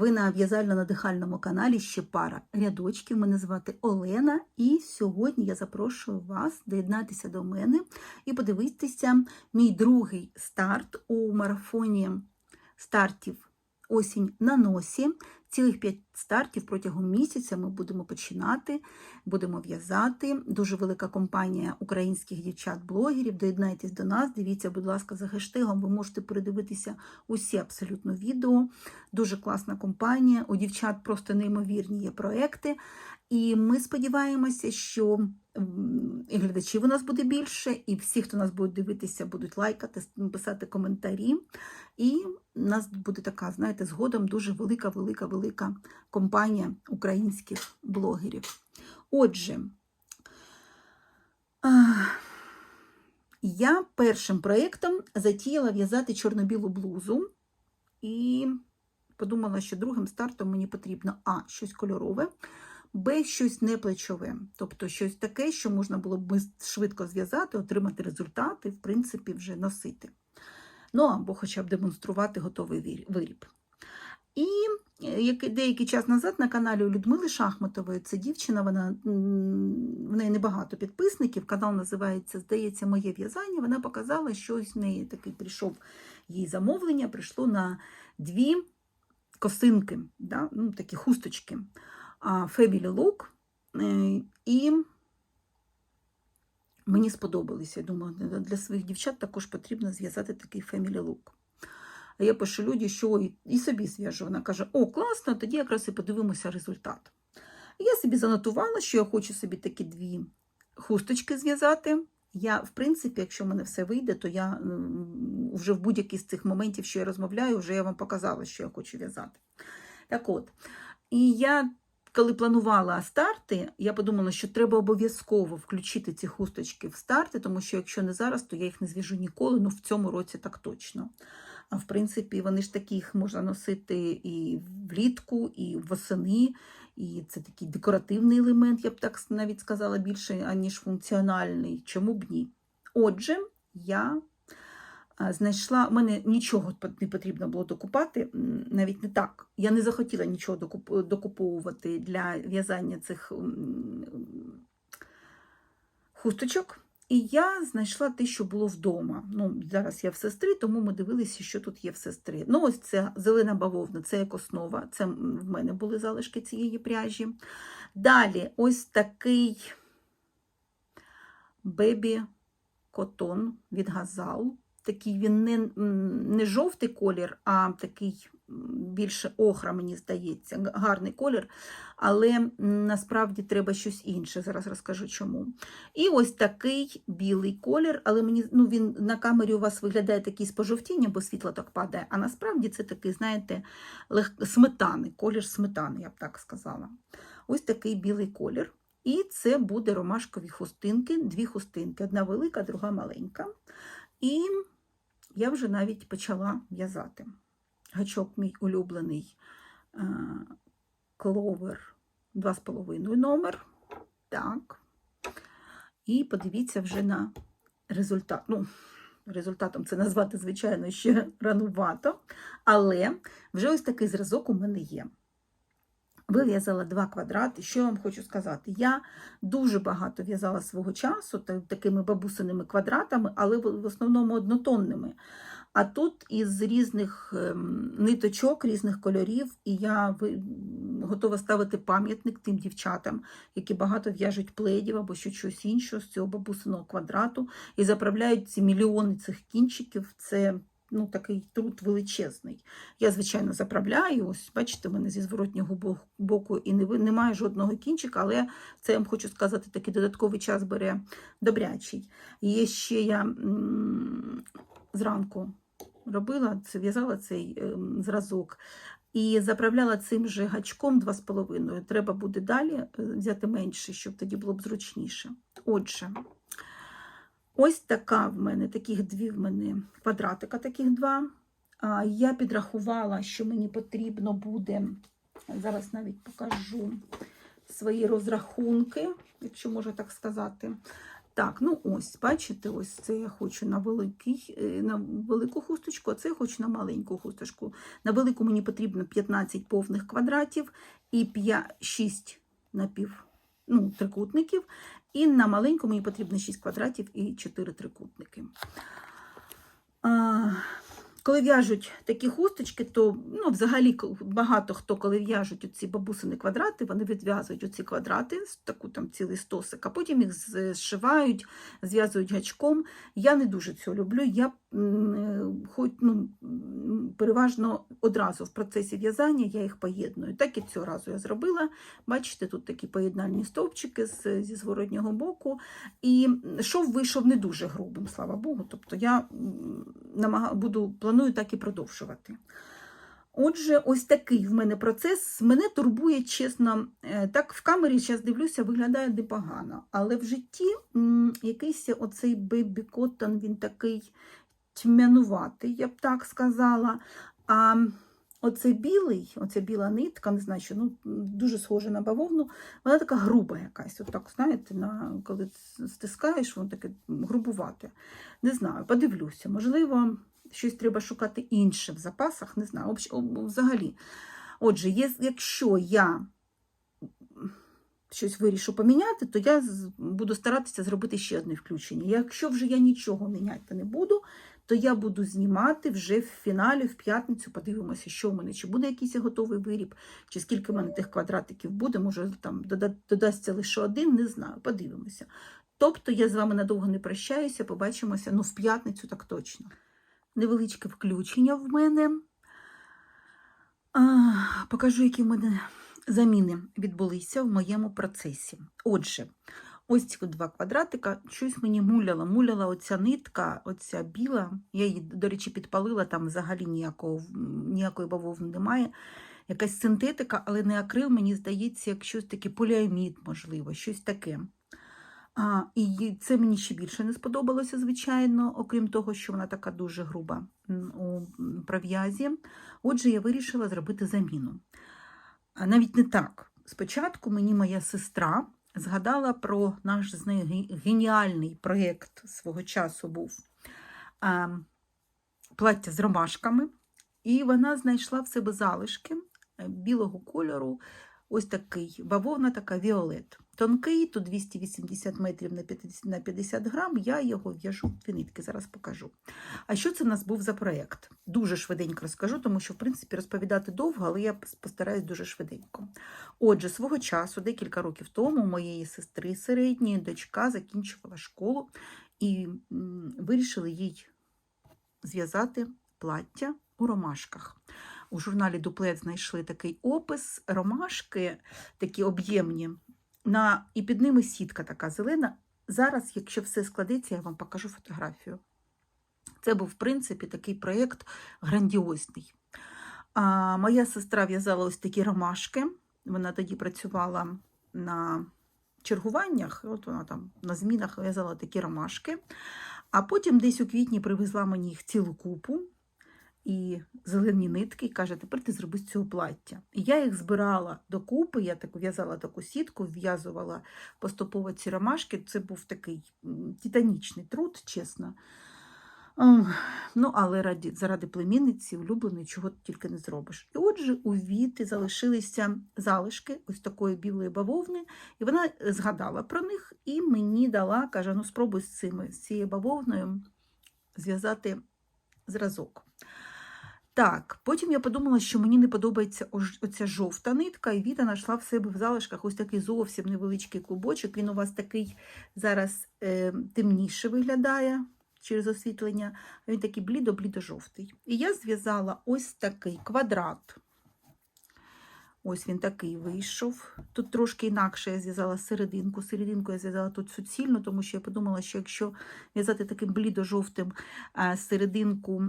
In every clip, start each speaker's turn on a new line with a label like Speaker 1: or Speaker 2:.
Speaker 1: Ви на в'язально-надихальному каналі ще пара рядочків. Мене звати Олена, і сьогодні я запрошую вас доєднатися до мене і подивитися мій другий старт у марафоні стартів осінь на носі. Цілих п'ять стартів протягом місяця ми будемо починати, будемо в'язати. Дуже велика компанія українських дівчат-блогерів. Доєднайтесь до нас, дивіться, будь ласка, за хештегом. Ви можете передивитися усі абсолютно відео. Дуже класна компанія. У дівчат просто неймовірні є проекти. І ми сподіваємося, що і глядачів у нас буде більше, і всі, хто нас буде дивитися, будуть лайкати, писати коментарі. І у нас буде така, знаєте, згодом дуже велика, велика, велика компанія українських блогерів. Отже, я першим проєктом затіяла в'язати чорно-білу блузу і подумала, що другим стартом мені потрібно А, щось кольорове, Б, щось не плечове, тобто щось таке, що можна було б швидко зв'язати, отримати результат і, в принципі, вже носити. Ну, або хоча б демонструвати готовий виріб. І е, деякий час назад на каналі у Людмили Шахматової, це дівчина, вона, в неї небагато підписників, канал називається, здається, Моє в'язання. Вона показала, що в неї такий прийшов їй замовлення, прийшло на дві косинки, да, ну, такі хусточки. Family Look. Е, І мені сподобалися. Я думаю, для своїх дівчат також потрібно зв'язати такий Family Look. А я пишу Люді, що і, собі зв'яжу. Вона каже: О, класно, тоді якраз і подивимося результат. Я собі занотувала, що я хочу собі такі дві хусточки зв'язати. Я, в принципі, якщо в мене все вийде, то я вже в будь-який з цих моментів, що я розмовляю, вже я вам показала, що я хочу в'язати. Так от, і я, коли планувала старти, я подумала, що треба обов'язково включити ці хусточки в старти, тому що якщо не зараз, то я їх не зв'яжу ніколи, ну в цьому році так точно. А в принципі, вони ж такі їх можна носити і влітку, і восени, і це такий декоративний елемент, я б так навіть сказала, більше, аніж функціональний. Чому б ні? Отже, я знайшла, в мене нічого не потрібно було докупати, навіть не так. Я не захотіла нічого докуп- докуповувати для в'язання цих хусточок. І я знайшла те, що було вдома. Ну, зараз я в сестри, тому ми дивилися, що тут є в сестри. Ну, ось це зелена бавовна, це як основа. Це в мене були залишки цієї пряжі. Далі, ось такий бебі котон від газал. Такий він не, не жовтий колір, а такий більше охра, мені здається, гарний колір, але насправді треба щось інше. Зараз розкажу чому. І ось такий білий колір, але мені ну, він на камері у вас виглядає такий з пожовтінням, бо світло так падає. А насправді це такий, знаєте, лег... сметани, колір сметани, я б так сказала. Ось такий білий колір. І це буде ромашкові хустинки, дві хустинки, одна велика, друга маленька. І я вже навіть почала в'язати. Гачок мій улюблений е, кловер 2,5 номер. Так. І подивіться вже на результат. Ну, результатом це назвати, звичайно, ще ранувато, але вже ось такий зразок у мене є. Вив'язала два квадрати. Що я вам хочу сказати? Я дуже багато в'язала свого часу такими бабусиними квадратами, але в основному однотонними. А тут із різних ем, ниточок, різних кольорів, і я готова ставити пам'ятник тим дівчатам, які багато в'яжуть пледів або що щось іншого з цього бабусиного квадрату, і заправляють ці мільйони цих кінчиків. Це ну, такий труд величезний. Я, звичайно, заправляю. Ось, бачите, мене зі зворотнього боку і не немає жодного кінчика, але це я вам хочу сказати, такий додатковий час бере добрячий. Є ще я зранку робила, в'язала цей ем, зразок. І заправляла цим же гачком 2,5. Треба буде далі е, взяти менше, щоб тоді було б зручніше. Отже, ось така в мене, таких дві в мене квадратика, таких два. Я підрахувала, що мені потрібно буде, зараз навіть покажу свої розрахунки, якщо можу так сказати. Так, ну ось, бачите, ось це я хочу на, великий, е, на велику хусточку, а це я хочу на маленьку хусточку. На велику мені потрібно 15 повних квадратів і 5, 6 напів, ну, трикутників. І на маленьку мені потрібно 6 квадратів і 4 трикутники. А, коли в'яжуть такі хусточки, то ну, взагалі багато хто, коли в'яжуть оці бабусини квадрати, вони відв'язують оці квадрати, таку там цілий стосик, а потім їх зшивають, зв'язують гачком. Я не дуже цього люблю. Я хоч, ну, переважно одразу в процесі в'язання я їх поєдную. Так і цього разу я зробила. Бачите, тут такі поєднальні стовпчики з, зі зворотнього боку. І шов вийшов не дуже грубим, слава Богу. Тобто я м, намага... буду, планую так і продовжувати. Отже, ось такий в мене процес. Мене турбує, чесно, е, так в камері зараз дивлюся, виглядає непогано. Але в житті якийсь оцей бейбі коттон, він такий тьмянуватий, я б так сказала. А оцей білий, оця біла нитка, не знаю, що ну, дуже схожа на бавовну, вона така груба якась. От так, знаєте, на, коли стискаєш, воно таке грубувате. Не знаю, подивлюся. Можливо, щось треба шукати інше в запасах, не знаю. Взагалі. Отже, якщо я щось вирішу поміняти, то я буду старатися зробити ще одне включення. Якщо вже я нічого міняти не буду, то я буду знімати вже в фіналі, в п'ятницю. Подивимося, що в мене, чи буде якийсь готовий виріб, чи скільки в мене тих квадратиків буде. Може, там додасться лише один, не знаю. Подивимося. Тобто я з вами надовго не прощаюся, побачимося ну, в п'ятницю, так точно. Невеличке включення в мене. Покажу, які в мене заміни відбулися в моєму процесі. Отже, ось ці два квадратика, щось мені муляла. Муляла оця нитка, оця біла. Я її, до речі, підпалила, там взагалі ніякого, ніякої бавовни немає. Якась синтетика, але не акрил, мені здається, як щось таке поліамід, можливо, щось таке. А, і це мені ще більше не сподобалося, звичайно, окрім того, що вона така дуже груба у м, пров'язі. Отже, я вирішила зробити заміну. А навіть не так. Спочатку мені моя сестра згадала про наш з нею геніальний проєкт свого часу був а, плаття з ромашками, і вона знайшла в себе залишки е, білого кольору. Ось такий бавовна, така віолет. Тонкий, тут 280 метрів на 50 на 50 грам. Я його в'яжу в дві нитки, зараз покажу. А що це в нас був за проєкт? Дуже швиденько розкажу, тому що, в принципі, розповідати довго, але я постараюсь дуже швиденько. Отже, свого часу, декілька років тому, моєї сестри середньої дочка закінчувала школу і вирішили їй зв'язати плаття у ромашках. У журналі Дуплет знайшли такий опис ромашки, такі об'ємні, на, і під ними сітка така зелена. Зараз, якщо все складеться, я вам покажу фотографію. Це був, в принципі, такий проєкт грандіозний. А, моя сестра в'язала ось такі ромашки. Вона тоді працювала на чергуваннях, от вона там на змінах в'язала такі ромашки. А потім десь у квітні привезла мені їх цілу купу і зелені нитки, і каже, тепер ти зроби з цього плаття. І я їх збирала докупи, я так в'язала таку сітку, в'язувала поступово ці ромашки. Це був такий титанічний труд, чесно. Ну, але раді, заради племінниці, улюбленої, чого ти тільки не зробиш. І отже, у Віти залишилися залишки ось такої білої бавовни, і вона згадала про них і мені дала, каже: ну спробуй з цими, з цією бавовною зв'язати зразок. Так, потім я подумала, що мені не подобається оця жовта нитка, і Віта знайшла в себе в залишках ось такий зовсім невеличкий клубочок. Він у вас такий зараз е, темніше виглядає через освітлення, він такий блідо-блідо-жовтий. І я зв'язала ось такий квадрат. Ось він такий вийшов. Тут трошки інакше я зв'язала серединку. Серединку я зв'язала тут суцільно, тому що я подумала, що якщо в'язати таким блідо-жовтим серединку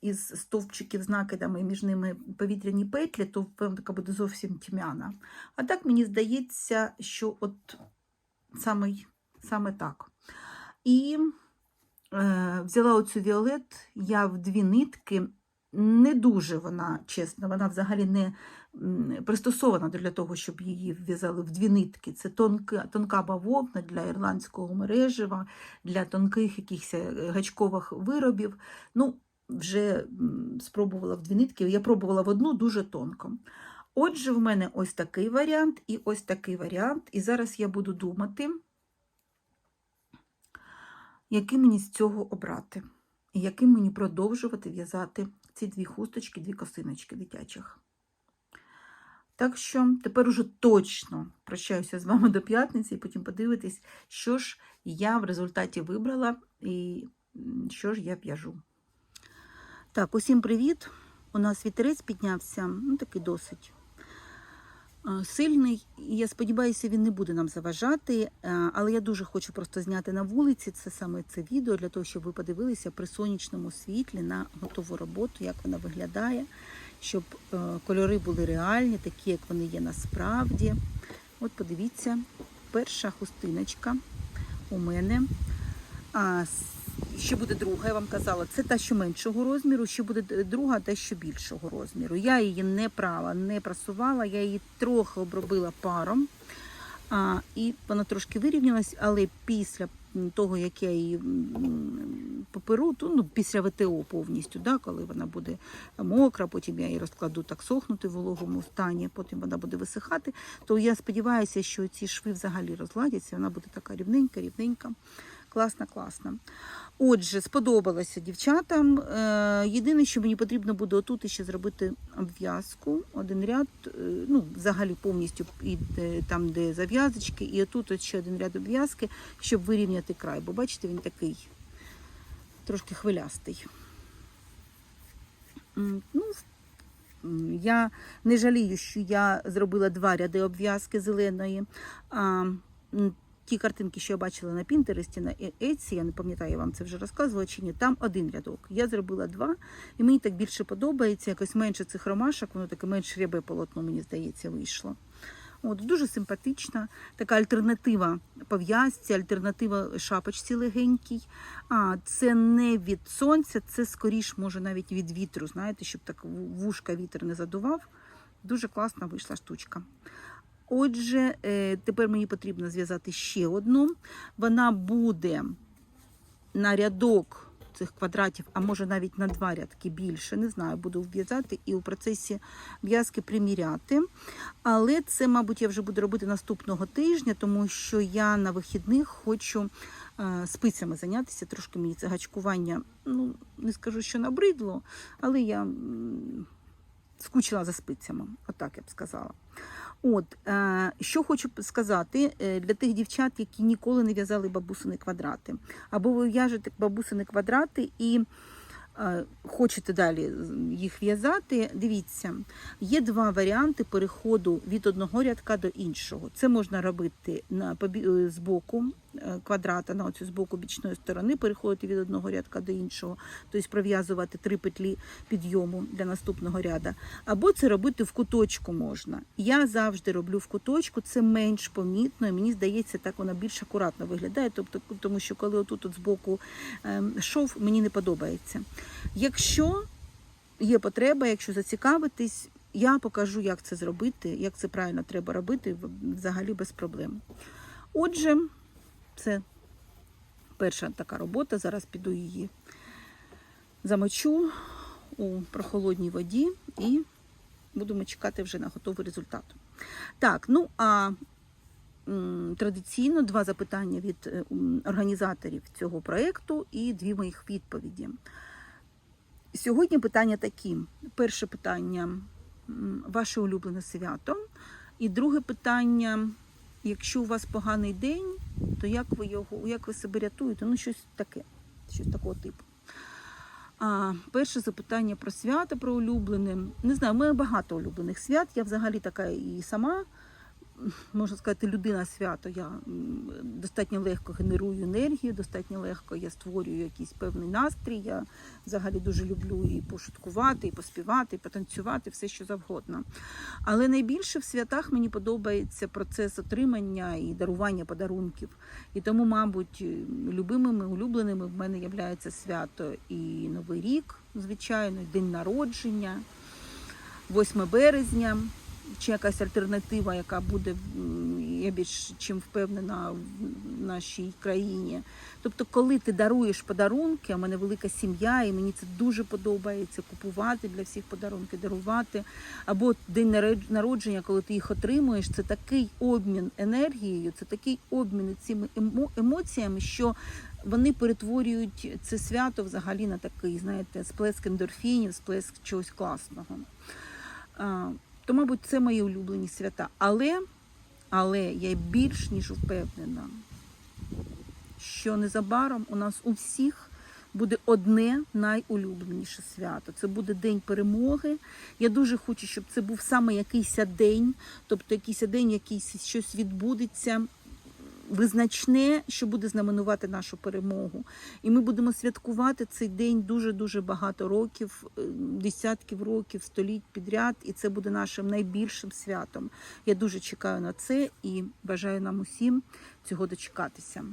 Speaker 1: із стовпчиків з накидами, між ними повітряні петлі, то певно така буде зовсім тьмяна. А так мені здається, що от саме, саме так. І е, взяла оцю віолет, я в дві нитки не дуже вона чесна, вона взагалі не пристосована для того, щоб її в'язали в дві нитки. Це тонка, тонка бавовна для ірландського мережева, для тонких якихось е, гачкових виробів. Ну, вже спробувала в дві нитки. Я пробувала в одну дуже тонко. Отже, в мене ось такий варіант і ось такий варіант. І зараз я буду думати, який мені з цього обрати, і яким мені продовжувати в'язати ці дві хусточки, дві косиночки дитячих. Так що тепер уже точно прощаюся з вами до п'ятниці, і потім подивитись, що ж я в результаті вибрала і що ж я в'яжу. Так, усім привіт! У нас вітерець піднявся, ну такий досить сильний. І я сподіваюся, він не буде нам заважати. Але я дуже хочу просто зняти на вулиці це саме це відео для того, щоб ви подивилися при сонячному світлі на готову роботу, як вона виглядає, щоб е, кольори були реальні, такі, як вони є насправді. От подивіться, перша хустиночка у мене. А, ще буде друга, я вам казала, це та, що меншого розміру, ще буде друга, та що більшого розміру. Я її не прала, не прасувала, я її трохи обробила паром. А, і вона трошки вирівнялась, але після того, як я її поперу, то, ну, після ВТО повністю, да, коли вона буде мокра, потім я її розкладу так сохнути в вологому стані, потім вона буде висихати, то я сподіваюся, що ці шви взагалі розладяться, вона буде така рівненька, рівненька. Класна, класна. Отже, сподобалося дівчатам. Е, Єдине, що мені потрібно буде отут ще зробити обв'язку, один ряд, е, ну, взагалі повністю і там, де зав'язочки, і отут ще один ряд обв'язки, щоб вирівняти край. Бо бачите, він такий трошки хвилястий. Ну, я не жалію, що я зробила два ряди обв'язки зеленої. Ті картинки, що я бачила на Пінтересті, на Etsy, я не пам'ятаю, я вам це вже розказувала чи ні, там один рядок. Я зробила два, і мені так більше подобається, якось менше цих ромашок, воно таке менш рябе полотно, мені здається, вийшло. От, дуже симпатична, така альтернатива пов'язці, альтернатива шапочці легенькій. А це не від сонця, це скоріш, може, навіть від вітру, знаєте, щоб так вушка вітер не задував. Дуже класна вийшла штучка. Отже, е, тепер мені потрібно зв'язати ще одну. Вона буде на рядок цих квадратів, а може навіть на два рядки більше. Не знаю, буду в'язати і у процесі в'язки приміряти. Але це, мабуть, я вже буду робити наступного тижня, тому що я на вихідних хочу е, спицями зайнятися. Трошки мені це гачкування, ну не скажу, що набридло, але я скучила за спицями, отак я б сказала. От, е, що хочу сказати е, для тих дівчат, які ніколи не в'язали бабусини квадрати. Або ви в'яжете бабусини квадрати і е, хочете далі їх в'язати, дивіться, є два варіанти переходу від одного рядка до іншого. Це можна робити на побі- збоку. Квадрата, на оцю з боку бічної сторони, переходити від одного рядка до іншого, тобто пров'язувати три петлі підйому для наступного ряда. Або це робити в куточку можна. Я завжди роблю в куточку, це менш помітно, і мені здається, так вона більш акуратно виглядає. Тобто, тому що коли отут от збоку ем, шов, мені не подобається. Якщо є потреба, якщо зацікавитись, я покажу, як це зробити, як це правильно треба робити, взагалі без проблем. Отже, це перша така робота. Зараз піду її замочу у прохолодній воді і будемо чекати вже на готовий результат. Так, ну а традиційно два запитання від е, організаторів цього проєкту і дві моїх відповіді. Сьогодні питання такі: перше питання ваше улюблене свято. І друге питання: якщо у вас поганий день, то як ви його, як ви себе рятуєте? Ну, щось таке, щось такого типу. А, перше запитання про свята, про улюблене. Не знаю, мене багато улюблених свят. Я взагалі така і сама можна сказати, людина свято. Я достатньо легко генерую енергію, достатньо легко я створюю якийсь певний настрій. Я взагалі дуже люблю і пошуткувати, і поспівати, і потанцювати, все що завгодно. Але найбільше в святах мені подобається процес отримання і дарування подарунків. І тому, мабуть, любимими, улюбленими в мене є свято і Новий рік, звичайно, і день народження, 8 березня, чи якась альтернатива, яка буде, я більш чим впевнена, в нашій країні. Тобто, коли ти даруєш подарунки, в мене велика сім'я, і мені це дуже подобається купувати для всіх подарунки, дарувати. Або день народження, коли ти їх отримуєш, це такий обмін енергією, це такий обмін цими емо- емоціями, що вони перетворюють це свято взагалі на такий, знаєте, сплеск ендорфінів, сплеск чогось класного. То, мабуть, це мої улюблені свята. Але, але я більш ніж впевнена, що незабаром у нас у всіх буде одне найулюбленіше свято. Це буде День перемоги. Я дуже хочу, щоб це був саме якийсь день, тобто якийсь день, якийсь щось відбудеться. Визначне, що буде знаменувати нашу перемогу, і ми будемо святкувати цей день дуже дуже багато років, е, десятків років, століть підряд, і це буде нашим найбільшим святом. Я дуже чекаю на це і бажаю нам усім цього дочекатися.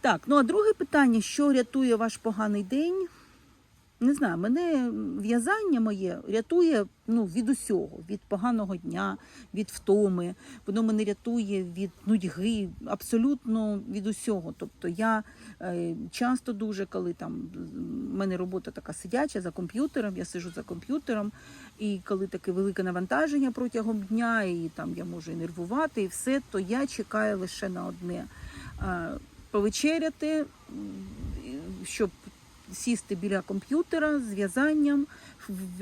Speaker 1: Так, ну а друге питання: що рятує ваш поганий день? Не знаю, мене в'язання моє рятує ну, від усього, від поганого дня, від втоми. Воно мене рятує від нудьги, абсолютно від усього. Тобто я е, часто дуже, коли там в мене робота така сидяча за комп'ютером, я сижу за комп'ютером, і коли таке велике навантаження протягом дня, і там я можу і нервувати, і все, то я чекаю лише на одне. Е, повечеряти, щоб сісти біля комп'ютера з в'язанням,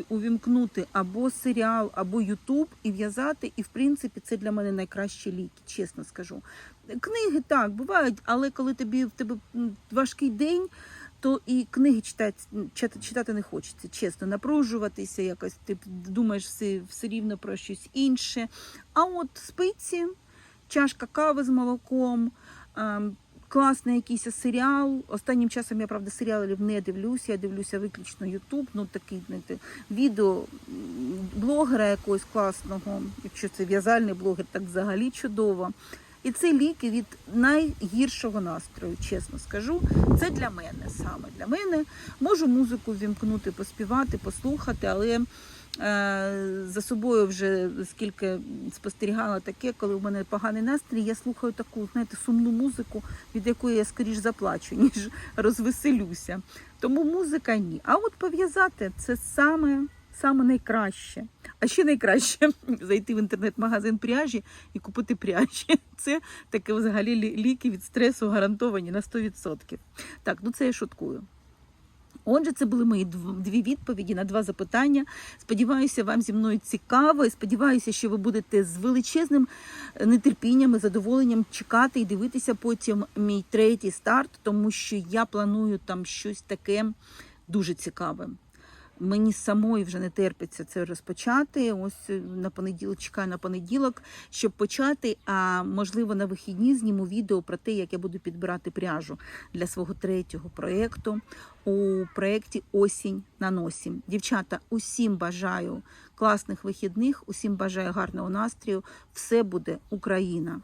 Speaker 1: увімкнути або серіал, або Ютуб і в'язати. І в принципі це для мене найкращі ліки, чесно скажу. Книги так бувають, але коли тобі в тебе важкий день. То і книги читати, читати, не хочеться, чесно, напружуватися якось, ти думаєш все, все рівно про щось інше. А от спиці, чашка кави з молоком, ем, класний якийсь серіал. Останнім часом я правда серіалів не дивлюся. Я дивлюся виключно Ютуб, ну такий знаєте, відео блогера якогось класного. Якщо це в'язальний блогер, так взагалі чудово. І це ліки від найгіршого настрою, чесно скажу. Це для мене саме для мене. Можу музику ввімкнути, поспівати, послухати, але за собою вже скільки спостерігала таке, коли в мене поганий настрій, я слухаю таку, знаєте, сумну музику, від якої я скоріш заплачу, ніж розвеселюся. Тому музика ні. А от пов'язати це саме, саме найкраще. А ще найкраще зайти в інтернет-магазин пряжі і купити пряжі. Це таке взагалі ліки від стресу гарантовані на 100%. Так, ну це я шуткую. Отже, це були мої дв- дві відповіді на два запитання. Сподіваюся, вам зі мною цікаво. і Сподіваюся, що ви будете з величезним е, нетерпінням і задоволенням чекати і дивитися потім мій третій старт, тому що я планую там щось таке дуже цікаве. Мені самої вже не терпиться це розпочати. Ось е, на понеділок чекаю на понеділок, щоб почати. А можливо, на вихідні зніму відео про те, як я буду підбирати пряжу для свого третього проєкту у проєкті Осінь на носі. Дівчата, усім бажаю класних вихідних, усім бажаю гарного настрою. Все буде Україна.